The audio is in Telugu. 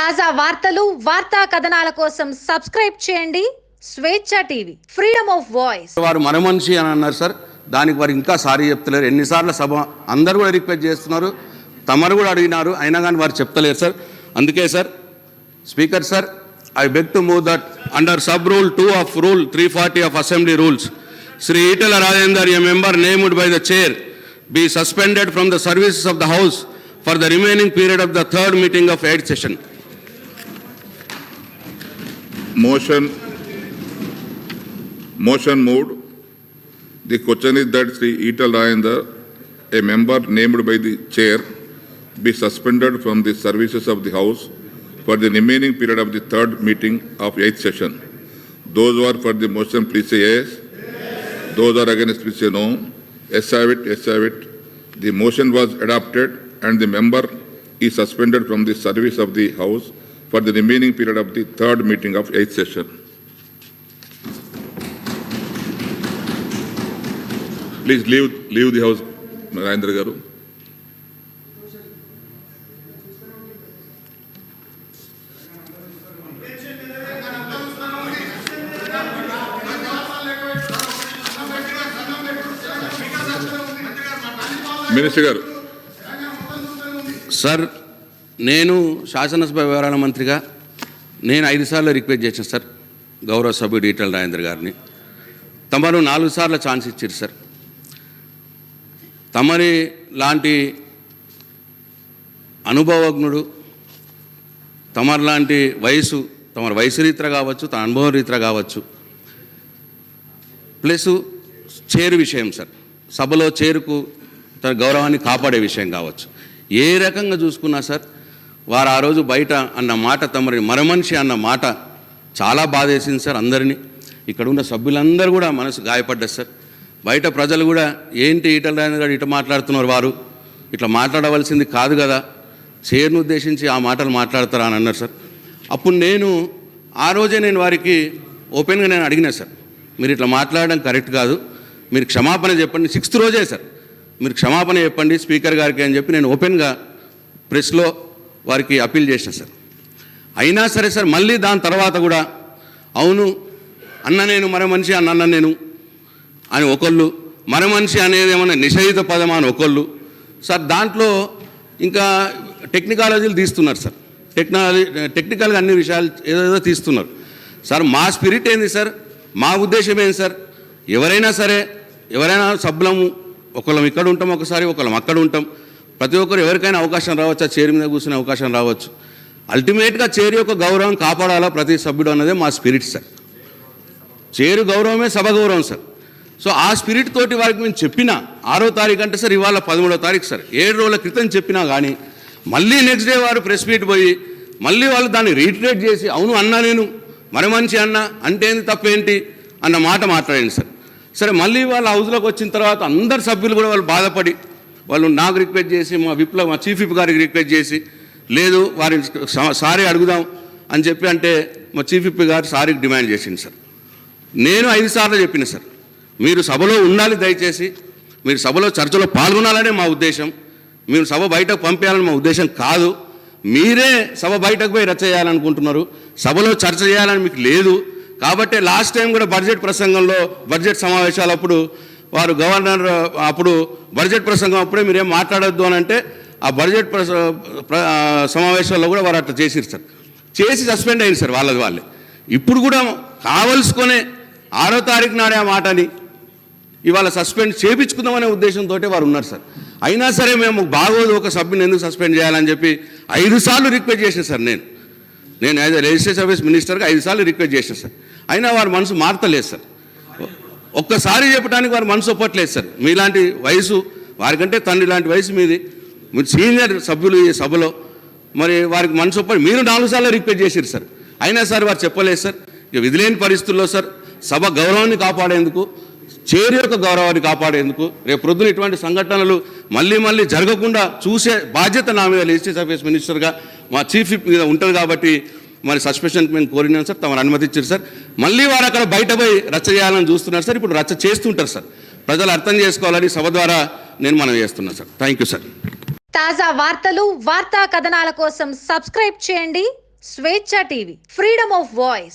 తాజా వార్తలు వార్తా కథనాల కోసం సబ్స్క్రైబ్ చేయండి. స్వేచ్ఛ టీవీ ఫ్రీడమ్ ఆఫ్ వాయిస్. వారు మన మనిషి అని అన్నారు సార్. దానికి వారు ఇంకా సారీ చెప్తలేరు. ఎన్నిసార్లు సభ అందరూ కూడా రిక్వెస్ట్ చేస్తున్నారు. తమరు కూడా అడిగినారు. అయినా కానీ వారు చెప్తలేరు సార్. అందుకే sir speaker sir I beg to move that under sub rule two of rule three forty of assembly rules. Shri Etela Rajender a member named by the chair be suspended from the services of the house for the remaining period of the third meeting of eighth session. Motion, motion moved. The question is that Sri Etal Rajendra, a member named by the chair, be suspended from the services of the House for the remaining period of the third meeting of eighth session. Those who are for the motion, please say yes. Those are against, please say no. Yes, have it, yes, have it. The motion was adopted and the member is suspended from the service of the House for the remaining period of the third meeting of eighth session. Please leave, leave the House, Narendra Garu. Sir నేను శాసనసభ వ్యవహారాల మంత్రిగా నేను ఐదు సార్లు రిక్వెస్ట్ చేశాను సార్ గౌరవ సభ్యుడు ఈటల రాజేంద్ర గారిని. తమరు నాలుగు సార్లు ఛాన్స్ ఇచ్చారు సార్. తమరి లాంటి అనుభవజ్ఞుడు తమరు లాంటి వయసు తమరు వయసు రీత్యా కావచ్చు తన అనుభవం రీత్యా కావచ్చు. ప్లస్ చేరు విషయం సార్ సభలో చేరుకు తన గౌరవాన్ని కాపాడే విషయం కావచ్చు. ఏ రకంగా చూసుకున్నా సార్ వారు ఆ రోజు బయట అన్న మాట తమరి మరమనిషి అన్న మాట చాలా బాధేసింది సార్ అందరినీ. ఇక్కడ ఉన్న సభ్యులందరూ కూడా మనసు గాయపడ్డారు సార్. బయట ప్రజలు కూడా ఏంటి ఈటల రాజేంద్ర గారు ఇట మాట్లాడుతున్నారు వారు? ఇట్లా మాట్లాడవలసింది కాదు కదా. చేరును ఉద్దేశించి ఆ మాటలు మాట్లాడతారా అని అన్నారు సార్. అప్పుడు నేను ఆ రోజే నేను వారికి ఓపెన్గా నేను అడిగినా సార్. మీరు ఇట్లా మాట్లాడడం కరెక్ట్ కాదు. మీరు క్షమాపణ చెప్పండి. సిక్స్త్ రోజే సార్. మీరు క్షమాపణ చెప్పండి స్పీకర్ గారికి అని చెప్పి నేను ఓపెన్గా ప్రెస్లో వారికి అప్పీల్ చేసిన సార్. అయినా సరే సార్ మళ్ళీ దాని తర్వాత కూడా అవును అన్న నేను మర మనిషి అన్న అన్న నేను అని ఒకళ్ళు మర మనిషి అనేది ఏమన్నా నిషేధిత పదమా అని ఒకళ్ళు సార్ దాంట్లో ఇంకా టెక్నికాలజీలు తీస్తున్నారు సార్. టెక్నాలజీ టెక్నికల్గా అన్ని విషయాలు ఏదేదో తీస్తున్నారు. సార్ మా స్పిరిట్ ఏంది సార్? మా ఉద్దేశం ఏంది సార్? ఎవరైనా సరే ఎవరైనా సభ్యులము ఒకళ్ళం ఇక్కడ ఉంటాం ఒకసారి ఒకళ్ళం అక్కడ ఉంటాం. ప్రతి ఒక్కరు ఎవరికైనా అవకాశం రావచ్చు? ఆ చైర్ మీద కూర్చునే అవకాశం రావచ్చు. అల్టిమేట్గా చైర్ యొక్క గౌరవం కాపాడాలా ప్రతి సభ్యుడు అన్నదే మా స్పిరిట్ సార్. చేరు గౌరవమే సభ గౌరవం సార్. సో ఆ స్పిరిట్ తోటి వారికి మేము చెప్పిన ఆరో తారీఖు అంటే సార్ ఇవాళ పదమూడో తారీఖు సార్. ఏడు రోజుల క్రితం చెప్పినా కానీ మళ్ళీ నెక్స్ట్ డే వారు ప్రెస్ మీట్ పోయి మళ్ళీ వాళ్ళు దాన్ని రీట్రేట్ చేసి అవును అన్నా నేను మరి మంచి అన్న అంటే ఏంది తప్పేంటి అన్న మాట మాట్లాడండి సార్. సరే మళ్ళీ వాళ్ళ హౌస్లోకి వచ్చిన తర్వాత అందరు సభ్యులు కూడా వాళ్ళు బాధపడి వాళ్ళు నాకు రిక్వెస్ట్ చేసి మా విప్లవ మా చీఫ్ విప్ గారికి రిక్వెస్ట్ చేసి లేదు వారిని సారీ అడుగుదాం అని చెప్పి అంటే మా చీఫ్ విప్ గారు సారీకి డిమాండ్ చేసింది సార్. నేను ఐదు సార్లు చెప్పిన సార్ మీరు సభలో ఉండాలి దయచేసి మీరు సభలో చర్చలో పాల్గొనాలనే మా ఉద్దేశం మీరు సభ బయటకు పంపేయాలని మా ఉద్దేశం కాదు మీరే సభ బయటకు పోయి రచ్చ చేయాలనుకుంటున్నారు సభలో చర్చ చేయాలని మీకు లేదు కాబట్టి లాస్ట్ టైం కూడా బడ్జెట్ ప్రసంగంలో బడ్జెట్ సమావేశాలప్పుడు వారు గవర్నర్ అప్పుడు బడ్జెట్ ప్రసంగం అప్పుడే మీరేం మాట్లాడొద్దు అని అంటే ఆ బడ్జెట్ ప్రస సమావేశాల్లో కూడా వారు అట్లా చేసిరు సార్. చేసి సస్పెండ్ అయింది సార్ వాళ్ళది వాళ్ళే. ఇప్పుడు కూడా కావలసుకొనే ఆరో తారీఖు నాడే ఆ మాటని ఇవాళ సస్పెండ్ చేపించుకుందామనే ఉద్దేశంతో వారు ఉన్నారు సార్. అయినా సరే మేము బాగోదు ఒక సభ్యుని ఎందుకు సస్పెండ్ చేయాలని చెప్పి ఐదు సార్లు రిక్వెస్ట్ చేశాను సార్ నేను. నేను యాజ్ రిజిస్ట్రేషన్ సర్వీస్ మినిస్టర్గా ఐదు సార్లు రిక్వెస్ట్ చేశాను సార్. అయినా వారి మనసు మారతలేదు సార్. ఒక్కసారి చెప్పడానికి వారి మనసు ఒప్పట్లేదు సార్. మీలాంటి వయసు వారికంటే తండ్రి లాంటి వయసు మీది. మీరు సీనియర్ సభ్యులు ఈ సభలో. మరి వారికి మనసు ఒప్పటి మీరు నాలుగు సార్లు రిక్వెస్ట్ చేశారు సార్. అయినా సార్ వారు చెప్పలేదు సార్. ఇక విధిలేని పరిస్థితుల్లో సార్ సభ గౌరవాన్ని కాపాడేందుకు చేరు యొక్క గౌరవాన్ని కాపాడేందుకు రేపు ప్రొద్దున ఇటువంటి సంఘటనలు మళ్ళీ మళ్ళీ జరగకుండా చూసే బాధ్యత నా మీద లెజిస్లేటివ్ అఫేర్స్ మినిస్టర్గా మా చీఫ్ మీద ఉంటుంది కాబట్టి మరి సస్పెన్షన్ మేము కోరినాం సార్ తమరు అనుమతించారు సార్. మళ్ళీ వారు అక్కడ బయట పోయి రచ్చ చేయాలని చూస్తున్నారు సార్ ఇప్పుడు రచ్చ చేస్తుంటారు సార్. ప్రజలు అర్థం చేసుకోవాలని సభ ద్వారా నేను మనం చేస్తున్నాను సార్. థ్యాంక్ యూ సార్ తాజా వార్తలు వార్తా కథనాల కోసం సబ్స్క్రైబ్ చేయండి. స్వేచ్ఛ టీవీ ఫ్రీడమ్ ఆఫ్ వాయిస్.